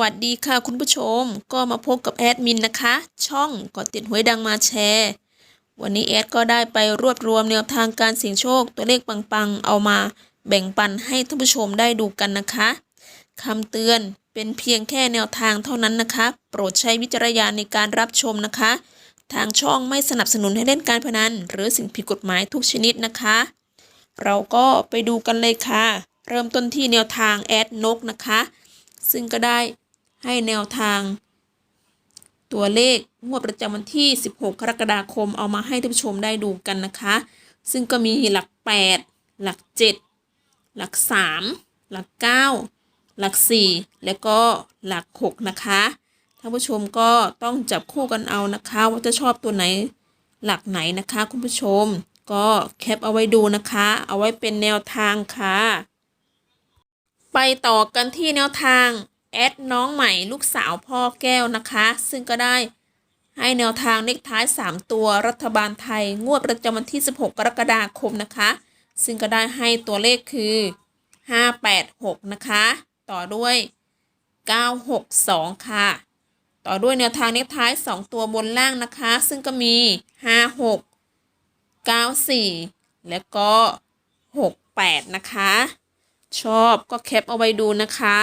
วัสดีค่ะคุณผู้ชม ก็มาพบกับแอดมินนะคะ ช่องกดติดหวยดังมาแชร์ วันนี้แอดก็ได้ไปรวบรวมแนวทางการเสี่ยงโชคตัวเลขปังๆ เอามาแบ่งปันให้ท่านผู้ชมได้ดูกันนะคะคำเตือนเป็นเพียงแค่แนวทางเท่านั้นนะคะ โปรดใช้วิจารณญาณในการรับชมนะคะ ทางช่องไม่สนับสนุนให้เล่นการพนัน หรือสิ่งผิดกฎหมายทุกชนิดนะคะ เราก็ไปดูกันเลยค่ะ เริ่มต้นที่แนวทางแอดนกนะคะ ซึ่งก็ได้ให้แนวทาง ตัวเลขงวดประจำวันที่ 16 กรกฎาคมเอามาให้ท่านผู้ชมได้ดูกันนะคะ ซึ่งก็มีหลัก 8 หลัก 7 หลัก 3 หลัก 9 หลัก 4 และก็หลัก 6 นะคะท่านผู้ชมก็ต้องจับคู่กันเอานะคะ ว่าจะชอบตัวไหนหลักไหนนะคะ คุณผู้ชม ก็แคปเอาไว้ดูนะคะ เอาไว้เป็นแนวทางค่ะ ไปต่อกันที่แนวทางแอดน้องใหม่ลูกสาวพ่อแก้วนะคะ ซึ่งก็ได้ให้แนวทางเลขท้าย 3 ตัวรัฐบาลไทย งวดประจำวันที่ 16 กรกฎาคมนะคะ ซึ่งก็ได้ให้ตัวเลขคือ 586 นะคะ ต่อด้วย 962 ค่ะ ต่อด้วยแนวทางเลขท้าย 2 ตัวบนล่างนะคะ ซึ่งก็มี 56 94 และก็ 68 นะคะ ชอบก็แคปเอาไว้ดูนะคะ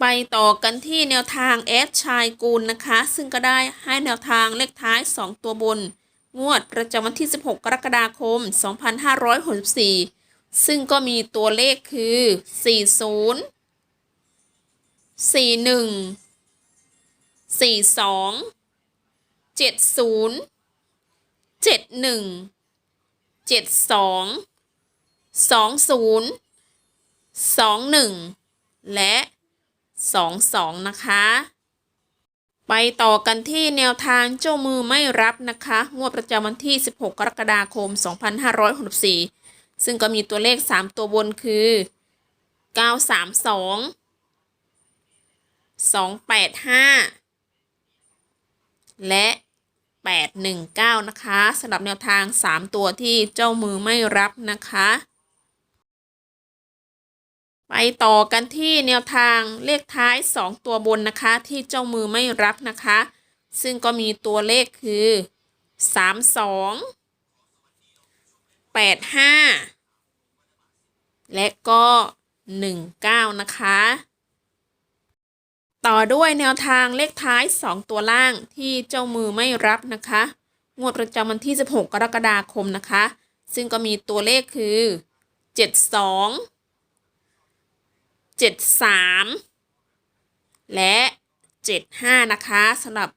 ไปต่อกันที่แนวทางแอดชายกูลนะคะ ซึ่งก็ได้ให้แนวทางเลขท้าย 2 ตัวบน งวดประจำวันที่ 16 กรกฎาคม 2564 ซึ่งก็มีตัวเลขคือ 40 41 42 70 71 72 20 สองหนึ่งและสองสองนะคะ ไปต่อกันที่แนวทางเจ้ามือไม่รับนะคะ งวดประจำวันที่ 16 กรกฎาคม 2564 ซึ่งก็มีตัวเลข 3 ตัวบนคือ 932 285 และ 819 นะคะสำหรับแนวทาง 3 ตัวที่เจ้ามือไม่รับนะคะ ไปต่อกันที่แนวทางเลขท้าย 2 ตัวบนนะคะ ที่เจ้ามือไม่รับนะคะ ซึ่งก็มีตัวเลขคือ 32 85 และก็ 19 นะคะ ต่อด้วยแนวทางเลขท้าย 2 ตัวล่างที่เจ้ามือไม่รับนะคะ งวดประจำวันที่ 16 กรกฎาคมนะคะ ซึ่งก็มีตัวเลขคือ 72 73และ75นะคะสำหรับ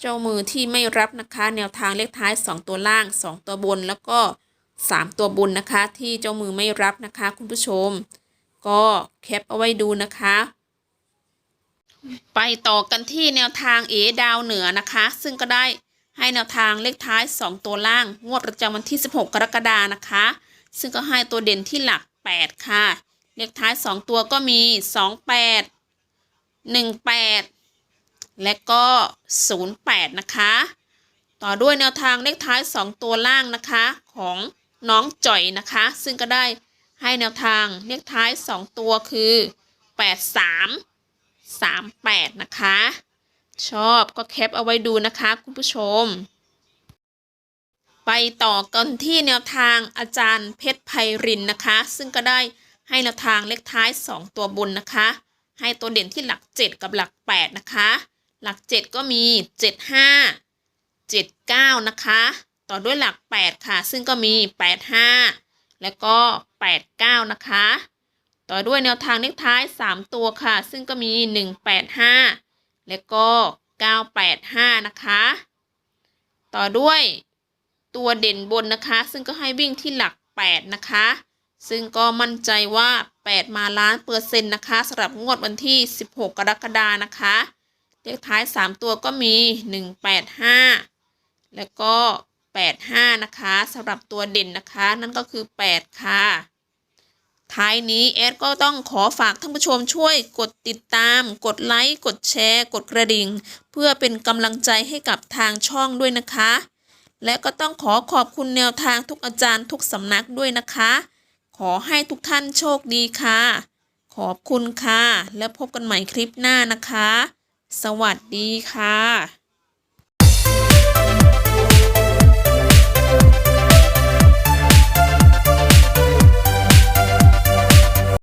เจ้ามือที่ไม่รับนะคะ แนวทางเลขท้าย2ตัวล่าง2ตัวบนแล้วก็3ตัวบนนะคะ ที่เจ้ามือไม่รับนะคะ คุณผู้ชม ก็แคปเอาไว้ดูนะคะไปต่อกันที่แนวทางเอดาวเหนือนะคะ ซึ่งก็ได้ให้แนวทางเลขท้าย 2 ตัวล่าง งวดประจำวันที่ 16 กรกฎานะคะ ซึ่งก็ให้ตัวเด่นที่หลัก 8 ค่ะ เลขท้าย2ตัวก็มี28 18และก็08นะคะ ต่อด้วยแนวทางเลขท้าย2ตัวล่างนะคะของน้องจ่อยนะคะ ซึ่งก็ได้ให้แนวทางเลขท้าย2ตัวคือ83 38นะคะ ชอบก็แคปเอาไว้ดูนะคะคุณผู้ชมไปต่อกันที่แนวทางอาจารย์เพชรไพรินนะคะ ซึ่งก็ได้ ให้แนวทางเลขท้าย 2 ตัวบนนะคะ ให้ตัวเด่นที่หลัก 7 กับหลัก 8 นะคะ หลัก 7 ก็มี 75 79 นะคะ ต่อด้วยหลัก 8 ค่ะ ซึ่งก็มี 85 แล้วก็ 89 นะคะ ต่อด้วยแนวทางเลขท้าย 3 ตัวค่ะ ซึ่งก็มี 185 แล้วก็ 985 นะคะ ต่อด้วยตัวเด่นบนนะคะ ซึ่งก็ให้วิ่งที่หลัก 8 นะคะ ซึ่งก็มั่นใจว่า 8 มาล้านเปอร์เซ็นต์นะคะสำหรับงวดวันที่ 16 กรกฎานะคะ เลขท้าย 3 ตัวก็มี 185 แล้วก็ 85 นะคะสำหรับตัวเด่นนะคะ นั่นก็คือ 8 ค่ะ ท้ายนี้แอดก็ต้องขอฝากท่านผู้ชมช่วยกดติดตาม กดไลค์ กดแชร์ กดกระดิ่ง เพื่อเป็นกำลังใจให้กับทางช่องด้วยนะคะ และก็ต้องขอขอบคุณแนวทางทุกอาจารย์ทุกสำนักด้วยนะคะ ขอให้ทุกท่านโชคดีค่ะ ขอบคุณค่ะ แล้วพบกันใหม่คลิปหน้านะคะ สวัสดีค่ะ